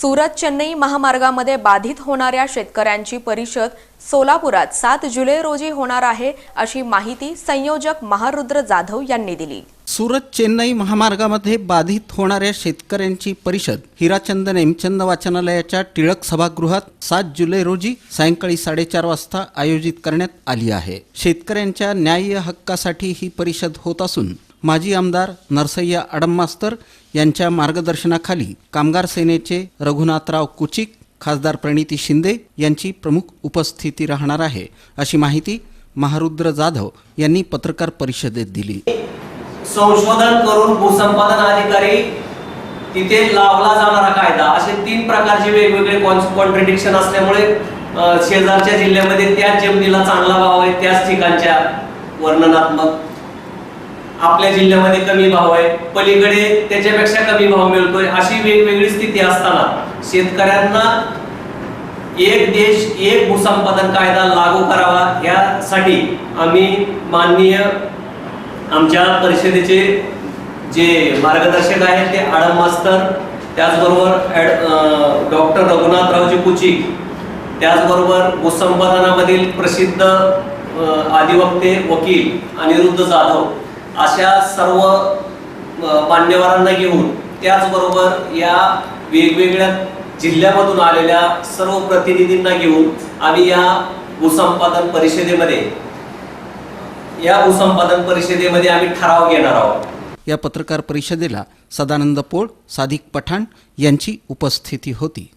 सुरत चेन्नई महामार्गामध्ये बाधित होणाऱ्या शेतकऱ्यांची परिषद सोलापुरात सात जुलै रोजी होणार आहे अशी माहिती संयोजक महारुद्र जाधव यांनी दिली. सुरत चेन्नई महामार्गामध्ये बाधित होणाऱ्या शेतकऱ्यांची परिषद हिराचंद नेमचंद वाचनालयाच्या टिळक सभागृहात सात जुलै रोजी सायंकाळी साडेचार वाजता आयोजित करण्यात आली आहे. शेतकऱ्यांच्या न्याय्य हक्कासाठी ही परिषद होत असून माजी आमदार नरसय्या अडममास्तर यांच्या मार्गदर्शनाखाली कामगार सेनेचे रघुनाथराव कुचिक खासदार प्रणिती शिंदे यांची प्रमुख उपस्थिती राहणार आहे अशी माहिती महारुद्र जाधव यांनी पत्रकार परिषदेत दिली. संशोधन करून भूसंपादन अधिकारी तिथे लावला जाणारा कायदा असे तीन प्रकारचे वेगवेगळे कॉन्ट्रडिक्शन असल्यामुळे शेजारच्या जिल्ह्यामध्ये त्याच जमिनीला चांगला भाव आहे त्याच ठिकाणच्या वर्णनात्मक आपल्या जिल्ह्यामध्ये कमी भाव आहे. पलीकडे त्याच्यापेक्षा कमी भाव मिळतोय. अशी वेगवेगळी स्थिती असताना शेतकऱ्यांना एक देश एक भूसंपादन कायदा लागू करावा यासाठी आम्ही माननीय आमच्या परिषदेचे जे मार्गदर्शक आहेत ते आडम मास्तर त्याचबरोबर ॲड डॉक्टर रघुनाथरावजी कुचिक त्याचबरोबर भूसंपादनामधील प्रसिद्ध अधिवक्ते वकील अनिरुद्ध जाधव. अशा सर्व मान्यवरांना घेऊन त्याचबरोबर या वेगवेगळ्या जिल्ह्यामधून आलेल्या सर्व प्रतिनिधींना घेऊन आम्ही या भूसंपादन परिषदेमध्ये या भूसंपादन परिषदेमध्ये आम्ही ठराव घेणार आहोत. या पत्रकार परिषदेला सदानंद पोळ सादिक पठाण यांची उपस्थिती होती.